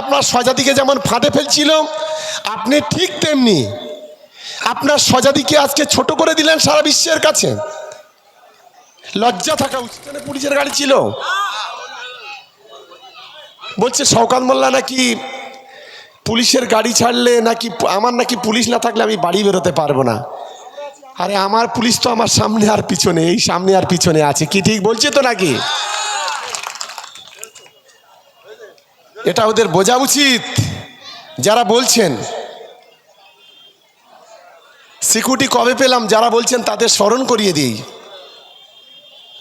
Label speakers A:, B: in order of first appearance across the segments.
A: আপনার স্বজাতিকে যেমন ফাঁদে ফেলছিল, আপনি ঠিক তেমনি আপনার স্বজাতিকে আজকে ছোট করে দিলেন সারা বিশ্বের কাছে। লজ্জা থাকা উচিত পুলিশের গাড়ি ছিল। বলছে, শওকাত মোল্লা নাকি পুলিশের গাড়ি ছাড়লে নাকি, আমার নাকি পুলিশ না থাকলে আমি বাড়ি বেরোতে পারব না। আরে, আমার পুলিশ তো আমার সামনে আর পিছনে, এই সামনে আর পিছনে আছে। কি ঠিক বলছে তো নাকি? এটা ওদের বোঝা উচিত। যারা বলছেন সিকিউরিটি কবে পেলাম, যারা বলছেন তাদের স্মরণ করিয়ে দিই।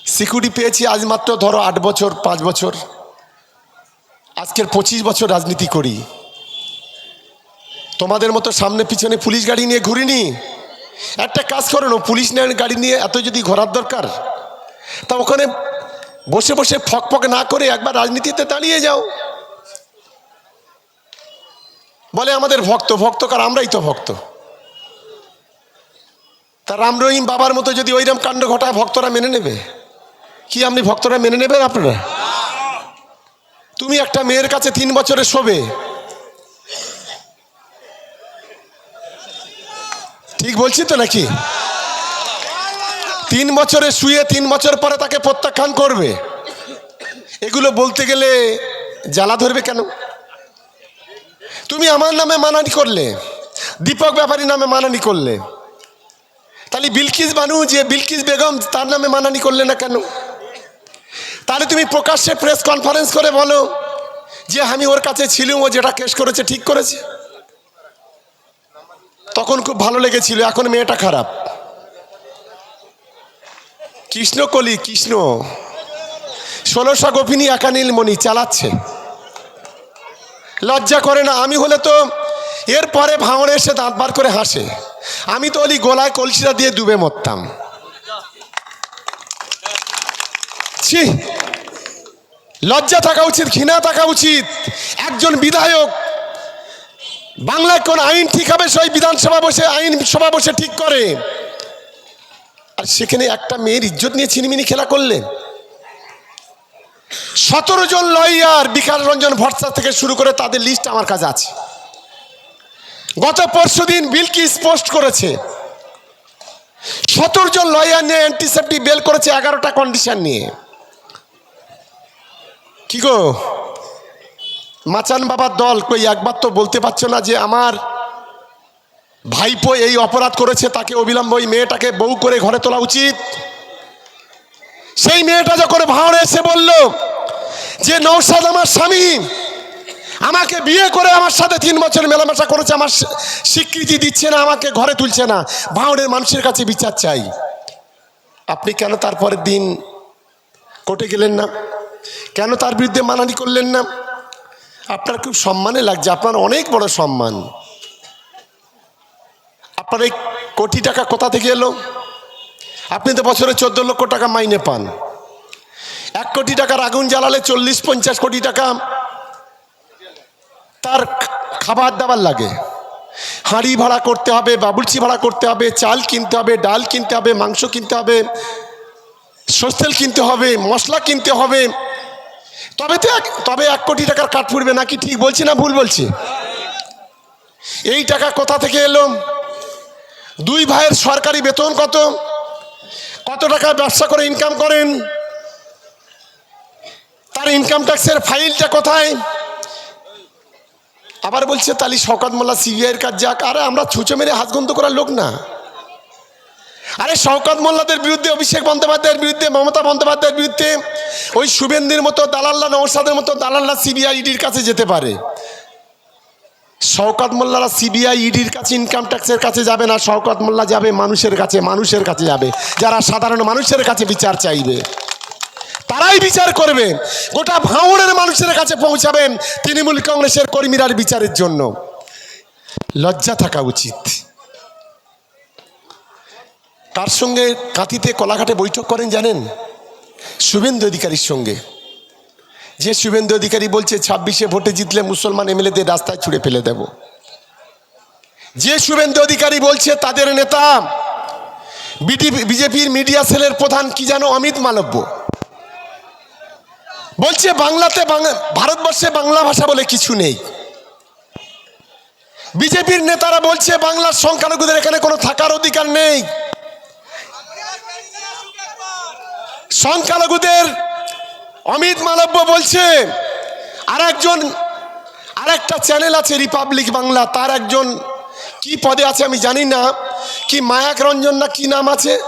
A: সিকিউরিটি পেয়েছি আজ মাত্র ধরো আট বছর, পাঁচ বছর। আজকের পঁচিশ বছর রাজনীতি করি। তোমাদের মতো সামনে পিছনে পুলিশ গাড়ি নিয়ে ঘুরিনি। একটা কাজ করো না, পুলিশ গাড়ি নিয়ে এত যদি ঘোরার দরকার, তা ওখানে বসে বসে ফক ফক না করে একবার রাজনীতিতে দাঁড়িয়ে যাও। বলে আমাদের ভক্ত ভক্ত কার? আমরাই তো ভক্ত। তা রাম রহিম বাবার মতো যদি ওইরকম কাণ্ড ঘটায় ভক্তরা মেনে নেবে? কি আপনি ভক্তরা মেনে নেবেন আপনারা? তুমি একটা মেয়ের কাছে তিন বছরে শোবে। ঠিক বলছি তো নাকি? তিন বছরে শুয়ে তিন বছর পরে তাকে প্রত্যাখ্যান করবে। এগুলো বলতে গেলে জ্বালা ধরবে কেন? তুমি আমার নামে মানানি করলে, দীপক ব্যাপারী নামে মানানি করলে। তাহলে বিলকিস বানু যে বিলকিস বেগম তার নামে মানানি করলে না কেন? তাহলে তুমি প্রকাশ্যে প্রেস কনফারেন্স করে বলো যে আমি ওর কাছে ছিলাম, ও যেটা কেস করেছে ঠিক করেছে? তখন খুব ভালো লেগেছিল, এখন মেয়েটা খারাপ। কৃষ্ণ কলি কৃষ্ণ। ষোলোশো গোপিনী একানীল মণি চালাচ্ছে। লজ্জা করে না, আমি হলে তো এরপরে ভাঙড়ে এসে দাঁত বার করে হাসে। আমি তো ওলি গোলায় কলসিটা দিয়ে ডুবে মরতাম। ছি, লজ্জা থাকা উচিত, ঘৃণা থাকা উচিত। একজন বিধায়ক, বাংলায় কোন আইন ঠিক হবে, সেই বিধানসভা বসে, আইন সভা বসে ঠিক করে। আর সেখানে একটা মেয়ের ইজ্জত নিয়ে চিনিমিনি খেলা করলেন সতেরো জন লয়ার বিকাশ রঞ্জন ভরসা থেকে শুরু করে তাদের লিস্ট আমার কাছে আছে। গত পরশু দিন বিলকিস পোস্ট করেছে। সতেরো জন লয়ার নিয়ে অ্যান্টিসেপ্টিক বেল করেছে এগারোটা কন্ডিশন নিয়ে। কি গো? মাচান বাবার দল কই একবার তো বলতে পারছ না যে আমার ভাইপো এই অপরাধ করেছে, তাকে অবিলম্ব ওই মেয়েটাকে বউ করে ঘরে তোলা উচিত। সেই মেয়েটা যখন ভাঁড়ে এসে বলল যে নৌসাদ আমার স্বামী, আমাকে বিয়ে করে আমার সাথে তিন বছর মেলামেশা করেছে, আমার স্বীকৃতি দিচ্ছে না, আমাকে ঘরে তুলছে না। ভাঁড়ের মানুষের কাছে বিচার চাই। আপনি কেন তারপরের দিন কোর্টে গেলেন না? কেন তার বিরুদ্ধে মানানি করলেন না? আপনার খুব সম্মানে লাগছে, আপনার অনেক বড় সম্মান। আপনার এই কোটি টাকা কোথা থেকে এলো? আপনি তো বছরে চোদ্দ লক্ষ টাকা মাইনে পান। কোটি টাকার আগুন জ্বালালে চল্লিশ, পঞ্চাশ কোটি টাকা। তার খাবার দাবার লাগে। হাঁড়ি ভাড়া করতে হবে, বাবুর্চি ভাড়া করতে হবে, চাল কিনতে হবে, ডাল কিনতে হবে, মাংস কিনতে হবে সস্তেল কিনতে হবে, মশলা কিনতে হবে। তবে তো এক, তবে এক কোটি টাকার কাঠ ফুটবে নাকি? ঠিক বলছি না ভুল বলছি? এই টাকা কোথা থেকে এলো? দুই ভাইয়ের সরকারি বেতন কত? কত টাকা ব্যবসা করে ইনকাম করেন? ইনকাম ট্যাক্সের ফাইলটা কোথায়? আবার বলছে, তালি শওকত মোল্লা সিবিআইয়ের কাজ যাক। আরে, আমরা ছুঁচো মেরে হাতগন্ত করার লোক না। আরে, শওকত মোল্লাদের বিরুদ্ধে, অভিষেক বন্দ্যোপাধ্যায়ের বিরুদ্ধে, মমতা বন্দ্যোপাধ্যায়ের বিরুদ্ধে, ওই শুভেন্দির মতো দালাল্লা নৌসাদের মতো দালাল্লা সিবিআই ইডির কাছে যেতে পারে। শওকত মোল্লারা সিবিআই ইডির কাছে ইনকাম ট্যাক্সের কাছে যাবে না। শওকত মোল্লা যাবে মানুষের কাছে মানুষের কাছে যাবে। যারা সাধারণ মানুষের কাছে বিচার চাইবে। তারাই বিচার করবে। গোটা ভাঙড়ের মানুষের কাছে পৌঁছাবেন তৃণমূল কংগ্রেসের কর্মীরার বিচারের জন্য। লজ্জা থাকা উচিত। তার সঙ্গে কাঁথিতে কলাঘাটে বৈঠক করেন জানেন? শুভেন্দু অধিকারীর সঙ্গে। যে শুভেন্দু অধিকারী বলছে, ছাব্বিশে ভোটে জিতলে মুসলমান এমএলএদের রাস্তায় ছুড়ে ফেলে দেব। যে শুভেন্দু অধিকারী বলছে, তাদের নেতা বিজেপির মিডিয়া সেলের প্রধান কি জানো? অমিত মালব্য। বলছে বাংলাতে বাংলা- ভারতবর্ষে বাংলা ভাষা বলে কিছু নেই। বিজেপির নেতারা বলছে বাংলার সংখ্যালঘুদের এখানে কোনো থাকার অধিকার নেই। সংখ্যালঘুদের অমিত মালব্য বলছে আর একজন আর একটা চ্যানেল আছে রিপাবলিক বাংলা, তার একজন কি পদে আছে আমি জানি না, কি মায়াক রঞ্জন না কি নাম আছে?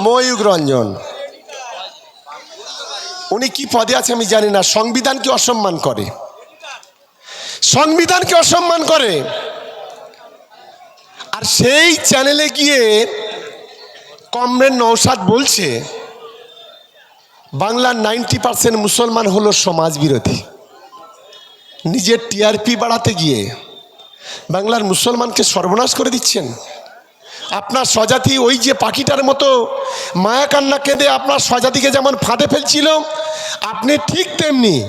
A: ময়ূক রঞ্জন। উনি কি পদে আছে আমি জানি না। সংবিধানকে অসম্মান করে। সংবিধানকে অসম্মান করে। আর সেই চ্যানেলে গিয়ে কমরেড নৌসাদ বলছে, বাংলার নাইনটি পার্সেন্ট মুসলমান হলো সমাজ বিরোধী নিজের টিআরপি বাড়াতে গিয়ে বাংলার মুসলমানকে সর্বনাশ করে দিচ্ছেন। আপনার স্বজাতি ওই যে পাখিটার মতো মায়া কান্না কেঁদে আপনার স্বজাতিকে যেমন ফাঁদে ফেলছিল আপনি ঠিক তেমনি।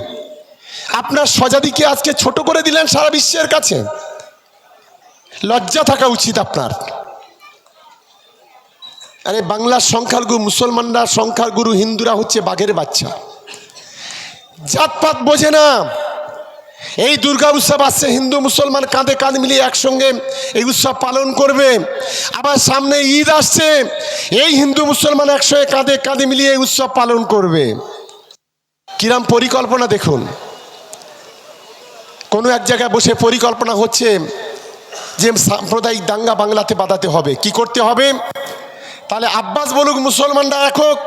A: আপনার স্বজাতিকে আজকে ছোট করে দিলেন সারা বিশ্বের কাছে। লজ্জা থাকা উচিত আপনার। আরে বাংলার সংখ্যালঘু, মুসলমানরা সংখ্যাগুরু হিন্দুরা হচ্ছে বাঘের বাচ্চা। জাতপাত বোঝে না। এই দুর্গা উৎসব আসছে, হিন্দু, মুসলমান কাঁধে কাঁধ মিলিয়ে একসঙ্গে এই উৎসব পালন করবে। আবার সামনে ঈদ আসছে, এই হিন্দু, মুসলমান একসঙ্গে কাঁধে কাঁধে মিলিয়ে এই উৎসব পালন করবে। কিরাম পরিকল্পনা দেখুন। কোনো এক জায়গায় বসে পরিকল্পনা হচ্ছে যে সাম্প্রদায়িক দাঙ্গা বাংলাতে বাঁধাতে হবে। কি করতে হবে? তাহলে আব্বাস বলুক মুসলমানরা এক হোক,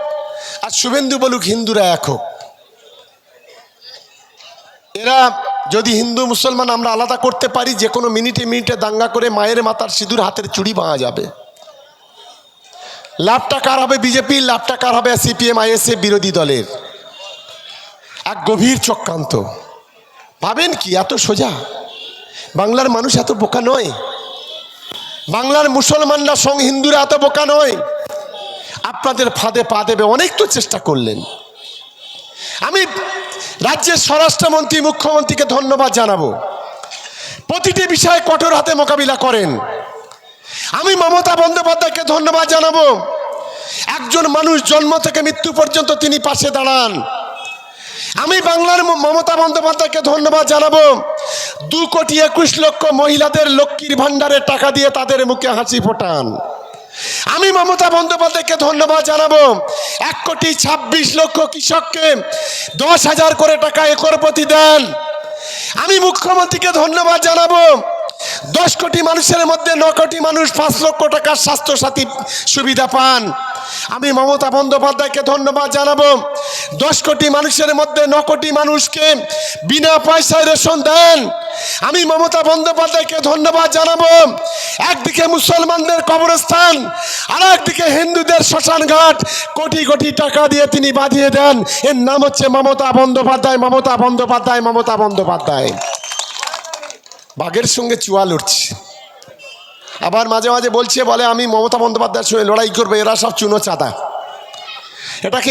A: আর শুভেন্দু বলুক হিন্দুরা এক হোক। এরা যদি হিন্দু মুসলমান আমরা আলাদা করতে পারি, যে কোনো মিনিটে মিনিটে দাঙ্গা করে মায়ের মাথার সিঁদুর হাতের চুড়ি ভাঙা যাবে। লাভটা কার হবে? বিজেপির। লাভটা কার হবে? সিপিএম আইএসএ বিরোধী দলের। এক গভীর চক্রান্ত। ভাবেন কি, এত সোজা? বাংলার মানুষ এত বোকা নয়। বাংলার মুসলমানরা সং হিন্দুরা এত বোকা নয়। আপনাদের ফাঁদে পা দেবে অনেক তো চেষ্টা করলেন। আমি রাজ্যের স্বরাষ্ট্রমন্ত্রী, মুখ্যমন্ত্রীকে ধন্যবাদ জানাব। প্রতিটি বিষয়ে কঠোর হাতে মোকাবিলা করেন। আমি মমতা বন্দ্যোপাধ্যায়কে ধন্যবাদ জানাব। একজন মানুষ জন্ম থেকে মৃত্যু পর্যন্ত তিনি পাশে দাঁড়ান। আমি বাংলার মমতা বন্দ্যোপাধ্যায়কে ধন্যবাদ জানাব। দু কোটি একুশ লক্ষ মহিলাদের লক্ষ্মীর ভাণ্ডারে টাকা দিয়ে তাদের মুখে হাসি ফোটান। আমি মমতা বন্দ্যোপাধ্যায়কে ধন্যবাদ জানাব। এক কোটি ছাব্বিশ লক্ষ কৃষককে দশ হাজার করে টাকা একর প্রতি দেন। আমি মুখ্যমন্ত্রীকে ধন্যবাদ জানাব। দশ কোটি মানুষের মধ্যে ন কোটি মানুষ, পাঁচ লক্ষ টাকার স্বাস্থ্যসাথী সুবিধা পান। আমি মমতা বন্দ্যোপাধ্যায়কে ধন্যবাদ জানাব। দশ কোটি মানুষের মধ্যে ন কোটি মানুষকে বিনা পয়সায় রেশন দেন। আমি মমতা বন্দ্যোপাধ্যায়কে ধন্যবাদ জানাব। একদিকে মুসলমানদের কবরস্থান আর একদিকে হিন্দুদের শ্মশান ঘাট কোটি কোটি টাকা দিয়ে তিনি বাঁধিয়ে দেন। এর নাম হচ্ছে মমতা বন্দ্যোপাধ্যায় মমতা বন্দ্যোপাধ্যায় মমতা বন্দ্যোপাধ্যায়। বাঘের সঙ্গে চুয়া লড়ছে। আবার মাঝে মাঝে বলছে, বলে, আমি মমতা বন্দ্যোপাধ্যায়ের সঙ্গে লড়াই করব, এরা সব চুনো চাঁদা। এটাকে